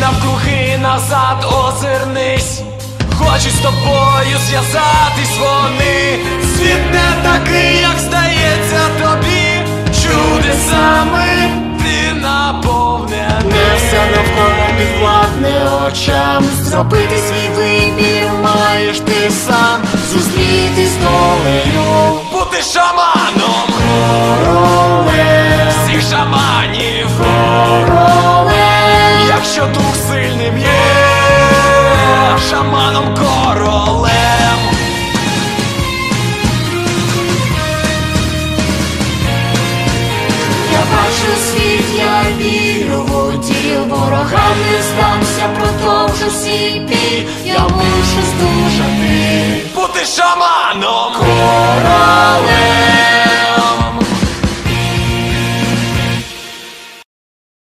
навкруги назад озирнись. Хочуть з тобою зв'язатись вони. Світ не такий, як здається тобі. Чудесами ти наповнений. Не все навколо підвладне очам Зробити свій вибір маєш ти сам Зустрітись з долею Бути шаманом шаманом королем. Я бачу світ, я вірю в уділ Ворогам не здамся, продовжу свій бій. Я мушу здужати. Бути шаманом. Королем